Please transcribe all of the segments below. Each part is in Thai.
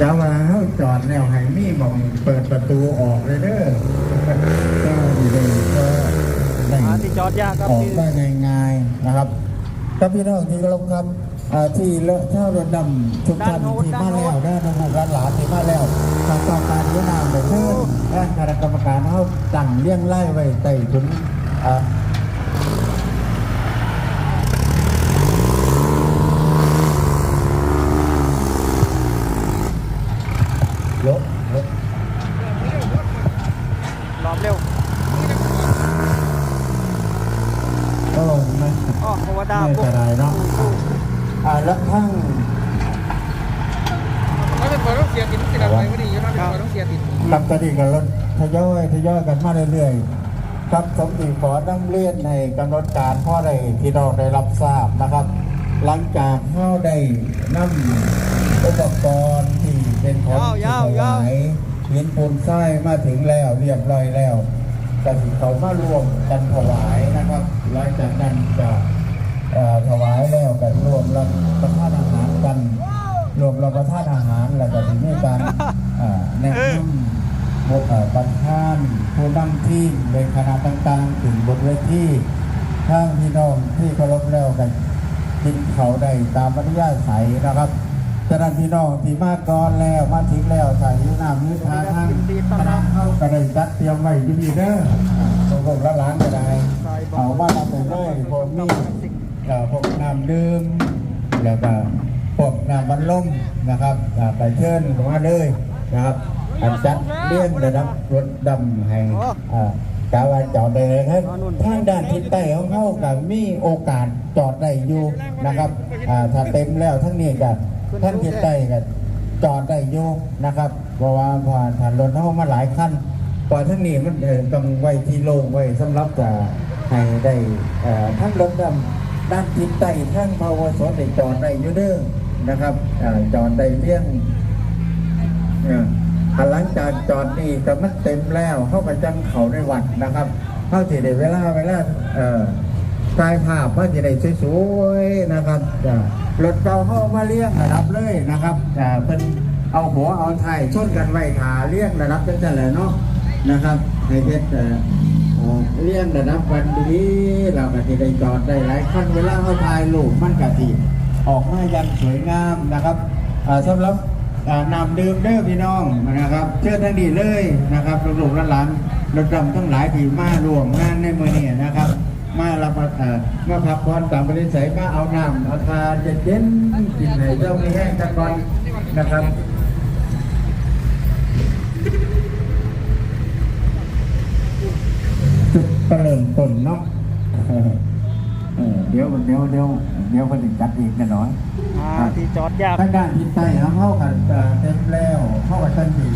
จะมาเฮาจอดแล้วให้มีหมองเปิดประตูออกเลยเด้อก็ดีเลยก็ได้หาที่จอดยากครับออกที่ได้ง่ายๆนะครับ ครับพี่น้องที่เคารพครับอ่าที่เลอะเท่ารถดำทุกท่านที่มาแล้วได้น้องๆร้านหลานที่มาแล้วทางต้องการยุนามเลยเพิ่มด้านคณะกรรมการเขาตั้งเลี้ยงไล่ไว้ใต้ถุนอ่า ยกยกรอบเร็วโอ้ไม่อ๋อเพราะว่าดาวไม่ปุ๊บเป็นไรเนาะอ่าแล้วทั้งเขาเป็นคนต้องเสียติดติดอะไรไม่ดีอยู่นะเป็นคนต้องเสียติดกับกระดิ่งกับรถทยอยทยอยกันมาเรื่อยๆครับสมศรีขอนั่งเลื่อนในกำหนดการพ่อใดที่เราได้รับทราบนะครับ หลังจากเข้าได้นำอุปกรณ์ที่ เป็นของที่ถวายหินปูนทรายมาถึงแล้วเรียบร้อยแล้วก็สิเขามารวมกันถวายนะครับ หลังจากนั้นจะเอ่อถวายแล้วกันรวมรับประทานอาหารกัน รวมรับประทานอาหารแล้วก็ถึงมีการอ่าแนะนำบทเอ่อประธานผู้นำทีมในคณะต่างๆ ถึงบนเวทีทางพี่น้องที่เคารพแล้วกันกินเขาได้ตามปริยาใสยนะครับ ฉะนั้นพี่น้องที่มาก่อนแล้วมาถึงแล้วใส่ยน้ำยุทาทางคณะเข้ากระไดจัดเตรียมไว้อยู่ดีเด้อตรงกละล้านก็ได้เอาว่าเราไปเลยพวกนี้เอ่อพวกน้ำดื่มแล้วก็พวกน้ำบันลมนะครับไปเชิญมาเลยนะครับอันจัดเลี้ยงระดับรถดำแห่งกาวาจอดได้เลยครับทางด้านทิศใต้ของเขากับมีโอกาสจอดได้อยู่นะครับถ้าเต็มแล้วทั้งนี้กัน ท่านทิศใต้กันจอดได้อยู่นะครับเพราะว่าผ่านผ่านรถเข้ามาหลายขั้นก่อนทั้งนี้มันเออต้องไว้ที่โล่งไว้สำหรับจะให้ได้เอ่อทั้งรถดำด้านทิศใต้ทั้งภาวสได้จอดได้อยู่เด้อนะครับเอ่อจอดได้เลี่ยงเอ่อถ้าหลังจากจอดนี่ก็มันเต็มแล้วเข้าไปจังเขาในวัดนะครับ เข้าที่ได้เวลาเวลาเอ่อ ถ่ายภาพว่าจะได้สวยๆนะครับจะรถเก่าเข้ามาเลี้ยงระดับเลยนะครับเป็นเอาหัวเอาไทยชนกันไว้ขาเลี้ยงระดับเป็นแต่ละเนาะนะครับในเพชรเอ่ออ่อเลี้ยงระดับวันดีเราก็ที่ได้จอดได้หลายขั้นเวลาเขาถ่ายรูปมันกะทีออกมายังสวยงามนะครับสำหรับนำดื่มเด้อพี่น้องนะครับเชิญทั้งดีเลยนะครับลูกหลานรถดำทั้งหลายที่มารวมงานในมือเนี้นะครับ มารับประทานมาพักผ่อนตามบริสัยมาเอาน้ำเอาทานเย็นๆกินให้เจ้ามีแห้งตะกอนนะครับจุดเริ่มต้นเนาะเออเออเดี๋ยวเดี๋ยวเดี๋ยวเดี๋ยวคนถึงจัดอีกแน่นอนหาที่จอดยากทางด้านทิศใต้ครับเข้ากันเอ่อเต็มแล้วเข้ากันทันที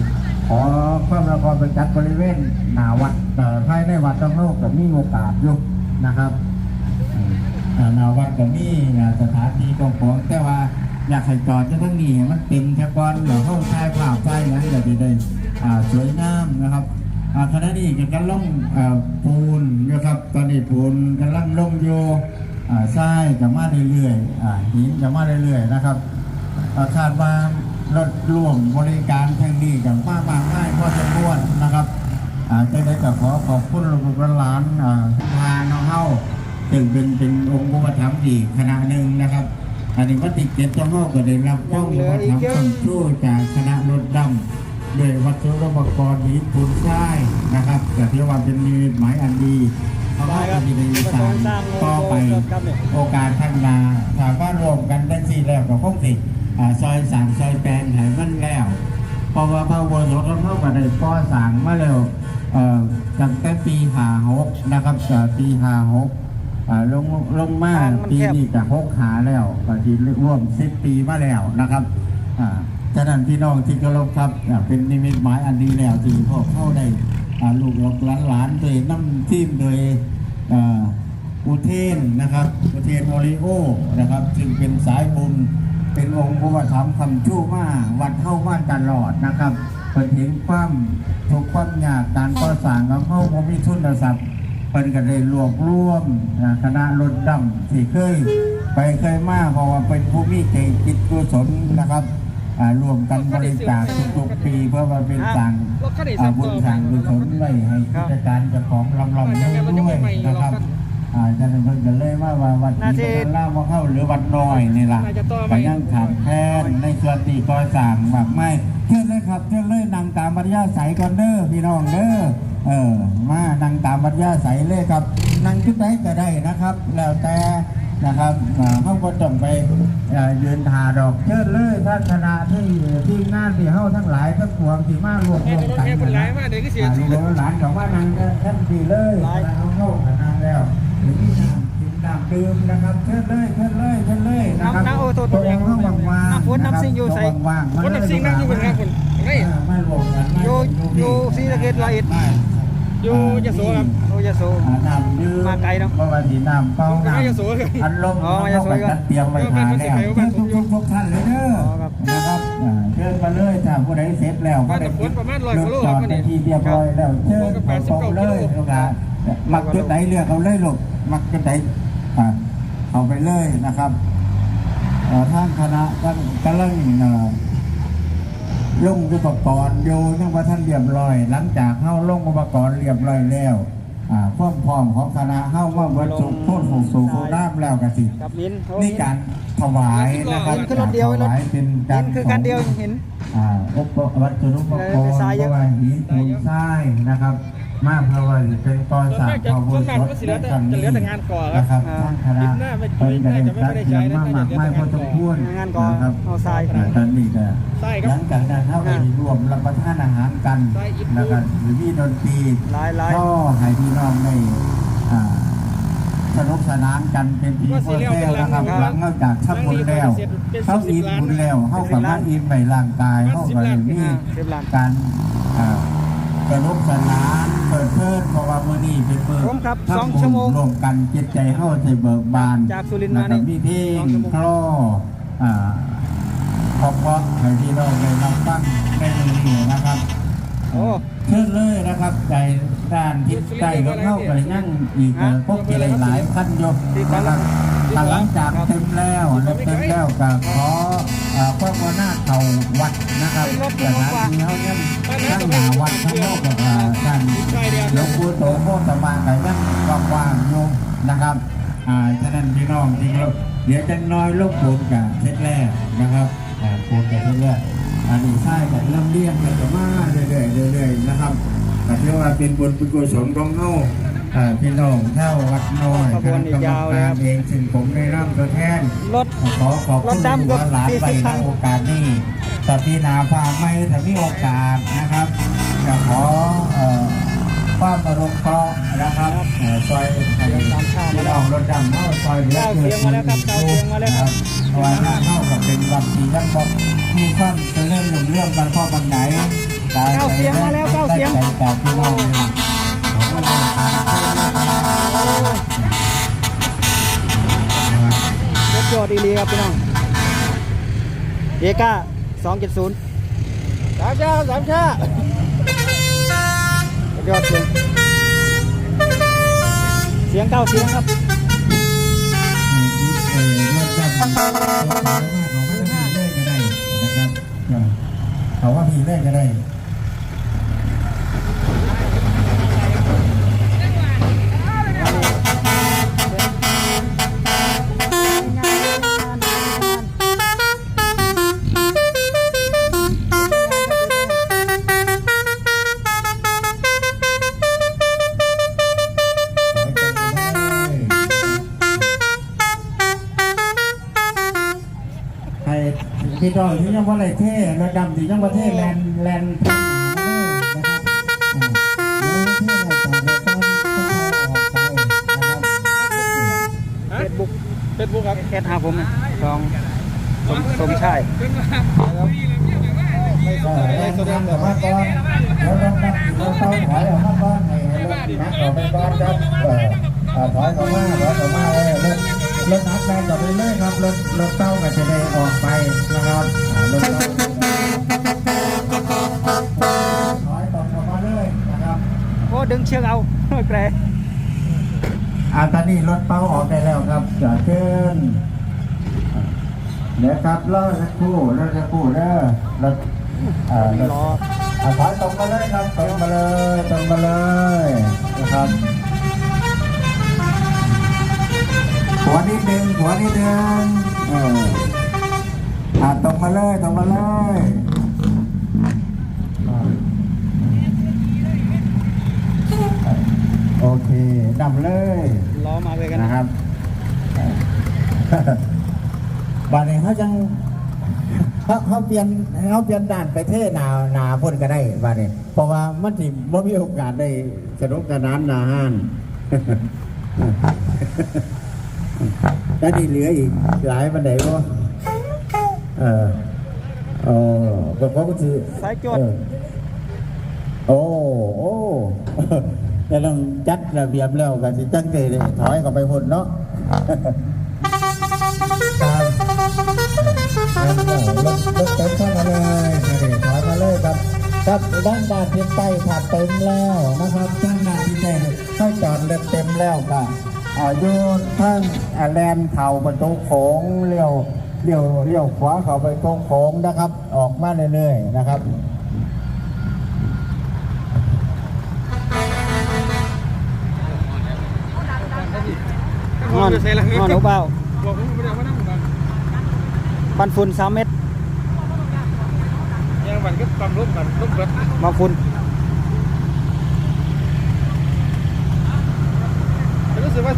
ขอความละครไปจัดบริเวณหนาวัดเอ่อภายในวัดต้องเข้ากับมีโอกาสอยู่ นะครับเอ่อเอ่อหนาวัดกับมีสถานที่กองของแต่ว่าอยากให้จอดจะทั้งนี้มันเต็มแค่ก่อนเดี๋ยวเข้าชายภาพชายนั้นเดี๋ยวจะได้สวยงามนะครับขณะนี้กำลังลงเอ่อปูนนะครับตอนนี้ปูนกำลังลงอยู่อ่าทรายจะมาเรื่อยๆหินจะมาเรื่อยๆนะครับคาดว่ารถร่วมบริการแห่งนี้กับมากมากง่ายพอสมควรนะครับจะได้กับขอขอบคุณลูกหลาน ถึงเป็นเป็นองค์อุปถัมอีกคณะหนึ่งนะครับ อันนี้วัดติเจ็ดต้องเฮาก็ได้รับข้อมูลอุปถัมคำชู้จากคณะรถดำด้วยวัตถุอุปกรณ์หินปูนทรายนะครับแต่ที่ว่าเป็นมีหมายอันดีเพราะว่าจะมีสารต่อไปโอกาสข้างหน้าถ้าว่ารวมกันทั้งสี่แล้วก็คงสิอ่าซอยสามซอยแปลงให้มันแล้วเพราะว่าพระอุโบสถเขาก็ได้ก่อสร้างมาแล้วตั้งแต่ปีหาหกนะครับปีหาหก อ่าลงลงมาปีนี้ก็หกหาแล้วก็ที่ร่วมสิบปีมาแล้วนะครับอ่าฉะนั้นพี่น้องที่เคารพครับอ่าเป็นนิมิตหมายอันดีแล้วที่พวกเข้าได้อ่าลูกหลานหลานๆโดยน้ำทีมโดยอ่าอุเทนนะครับอุเทนโอริโอนะครับซึ่งเป็นสายบุญเป็นองค์พระธรรมคำชู้มาวัดเข้ามาตลอดนะครับเพิ่นเห็นความทุกข์ความยากการก่อสร้างของเขาบ่มีทุนทรัพย์ เพิ่นก็ได้รวบรวมอ่าคณะรถดำที่เคยไปเคยมาเพราะว่าเป็นผู้มีใจจิตกุศลนะครับอ่ารวมกันบริจาคทุกๆปีเพื่อมาเป็นสั่งอ่าบุญสั่งกุศลไว้ให้กิจการเจ้าของลำลำด้วยนะครับอ่าจะเป็นเพิ่นก็เลยว่าว่าวัดที่ตะล่าว่าเข้าหรือวัดน้อยนี่ล่ะก็ยังขาดแคลนในส่วนที่ก่อสร้างมากไม่เชิญเลยครับเชิญเลยนั่งตามมัธยาศัยก่อนเด้อพี่น้องเด้อ เออมานั่งตามมัธยาศัยเลยครับ นั่งชุดไหนก็ได้นะครับ แล้วแต่นะครับอ่าเขาก็ต้องไปอ่ายืนหาดอกเชิญเลยท่านคณะที่ที่งานที่เขาทั้งหลายทั้งปวงที่มารวมรวมกันแค่คนนะร้ายมากเดี๋ยวก็เสียอ่าชีลูวิตกหลานของว่านางท่านดีเลยเอาเข้าหานางแล้วหรือที่นางกินน้ำดื่มนะครับเชิญเลยเชิญเลยเชิญเลยนะครับ อยู่ใส่ว่างๆคนนั้นสิ่งนั่งอยู่บนงานคนนี่อ่ามารวมกันมาอยู่อยู่ศรีสะเกษร้อยเอ็ดมาอยู่ยโสครับโอ้ยาโสอ่าน้ำดื่มมาไกลเนอะเพราะว่าสีน้ำเปล่าผมก็น้ไม่ยโสครับำอันลมอ๋อเข้าไปจัดเตรียมไว้ทานแล้วทุกทุกทุกท่านเลยเด้ออ๋อครับนะครับอ่าเชิญมาเลยถ้าผู้ใดเสร็จแล้วบ้านตะพนประมาณ100กว่าโลจครัอบดวันนี้ในที่เรียบร้อยแล้วเชิญแปดสิบเข้าเก้าเลยกิโลลูกหลานมักจุดไหนเลือกเอาเลยลูกมักจุดไหนอ่าเอาไปเลยนะครับเอ่อ ทางคณะท่านกำลังเอ่อลงอุปกรณ์อยู่ยังว่าท่านเรียบร้อย หลังจากเข้าลงอุปกรณ์เรียบร้อยแล้วอ่าความพร้อมของคณะเข้าว่าบรรจุโทษสู่สู่ผู้น้ำแล้วกสิกับมินโอ้นี่การถวายนะครับขึ้นรถเดียวถวายเป็นกามิรนคือการเดียวเห็นอ่าอุปวัตถุอุปกรณ์ทรายเยเพอะราะว่าหินปูนทรายนะครับ มากเพราะว่าเป็นกรสางพระบุญรถในครั้งนี้นะครับทางคณะเป็นการจัดเตรียมมากมากไมายพอสมควรนนะครับตอนนี้ก็หลังจากนั้นเข้าไปรวมรับประทานอาหารกันนะครับหรือมีดนตรีหลายหายก็ให้พี่น้องได้อ่าสนุกสนานกันเป็นทีพ่อแท้วนะครับหลังจากทับบุญแล้วเข้าอิ่มบุญแล้วเข้ากับมารถอิ่มในร่างกายเข้ากับมีสิบล้านการอ่า สนุกสนานเปิดเพลินเพราะว่ามื้อนี้เป็นเปิดผมครับทำสองบุญชั่วโมงรวมกันจิตใจเข้าใจเบิกบานจากสุรินทร์มาแล้วก็นี่มีเพลสองงชั่วโมงคลออ่าขอบคุณให้พี่น้องได้รับฟังในมือนี้นะครับโอ้เชิญเลยนะครับใจด้านทิศใต้ก็เข้าไปนั่งอีกฮะพวกที่หลายๆขั้นยกนะครับถ้าหลังจากเต็มแล้วเต็มแล้วก็ขอเอ่อพวกหัวหน้า เขาวัดนะครับสถานที่เขาเนี่ยทั้งหนาวัดทั้งนอกกับอ่าท่านหลวงปู่โตโมตมาไก่ยังว่างๆอยู่นะครับอ่าฉะนั้นพี่น้องจริงแล้วเดี๋ยวจะน้อยลูกปูนกับเช็ดแรกนะครับอ่าปูนกับเช็ดแรกอันนี้ใช่แต่เริ่มเลี้ยงกันมาเรื่อยๆเรื่อยๆนะครับแต่ที่ว่าเป็นบุญเป็นกุศลของเขาอ่า พี่น้องเท่าวัดน้อยขบวนอีกยาวเลยครับเองซึ่งผมได้รับตัวแทนรถขอขอบคุณรถดำหัวหลานไป40คัในนโอกาสนี้แต่พี่นาพาไม่ถ้ามีโอกาสนะครับจะขอเอ่อความอารมณ์เคราะห์นะครับเอ่อซอยให้พี่น้องรถดำเข้าซอยเหลือเกินเก้าเสียงมาแล้วครับเก้าเสียงมาแล้วครับเพราะว่าหน้าเข้ากับเป็นวันที่ยังบอกมีความเจริญรุ่งเรื่องกันพ่อบันไหนเก้าเสียงมาแล้วเก้าเสียง ด้ใจจากพี่น้องนะครับรถจอดอีหลีครับพี่น้องเอก้าสองเจ็ดศูนย์สามชาสามชายอดเสียงเสียงเก้าเสียงครับเออรถดำเขาว่าพีเล่ก็ได้นะครับเขาว่าพีเล่ก็ได้ พี่น้องที่ยังว่าอะไรเท่ระดำที่ยังว่าเท่แลนแลนนะครับเฟซบุ๊กเฟซบุ๊กครับแอดหาผมนะสองสมสมชายเป็นมาไล่แสดงแต่ว่าก่อนแล้วต้องนับเราต้องถอยออกมาบ้านให้รถนักออกไปก่อนครับเออถอยออกมาถอยออกมาเลย รถรถนักแรงต่อไปเลยครับ รถรถเต้าก็จะได้ออกไปนะครับรถเต้าถอยต่อออกมาเลยนะครับ โอ้ดึงเชือกเอาแกรอาตอนนี้รถเป้าออกได้แล้วครับจะเชิญเดี๋ยวครับรอสักครู่รอสักครู่เด้อรถอ่ารถรออ่าถอยตรงมาเลยครับตรงมาเลยตรงมาเลยนะครับ หัวนิดนึงหัวนิดนึงเอออ่าตรงมาเลยตรงมาเลยอ่าโอเคนำเลยรอมาเลยกันนะนะครับบานนี้เขาจังเขาเขาเปลี่ยนเขาเปลี่ยนด่านไปเทหนาหนาพ่นก็ได้บานนี้เพราะว่ามันสิบ่มีโอกาสได้สนุกสนานหนาห้าน แล้วนี่เหลืออีกหลายบันไดบ่เออโอ้ก็เพราะก็คือสายจดโอ้โอ้แต่ต้องจัดระเบียบแล้วกันสิตั้งใจเลยถอยเข้าไปพุ่นเนาะครับรถรถเต็มเข้ามาเลยนี่ถอยมาเลยครับครับด้านด้านทิศใต้ถัดเต็มแล้วนะครับด้านด้านทิศใต้เข้าจอดเต็มเต็มแล้วก็ อายุทั้งอ่าแลนเข่าประตูโขงเลี้ยวเลี้ยวเลี้ยวขวาเข้าไปตรงโขงนะครับ ออกมาเรื่อยๆนะครับงอนใส่ละงอนหนูเบาบอกผมไม่ได้เอามานั่งกันปันฝุ่นสามเม็ดยังวันก็ความร่วมกันร่วมกันมาฝุ่น รู้สึกว่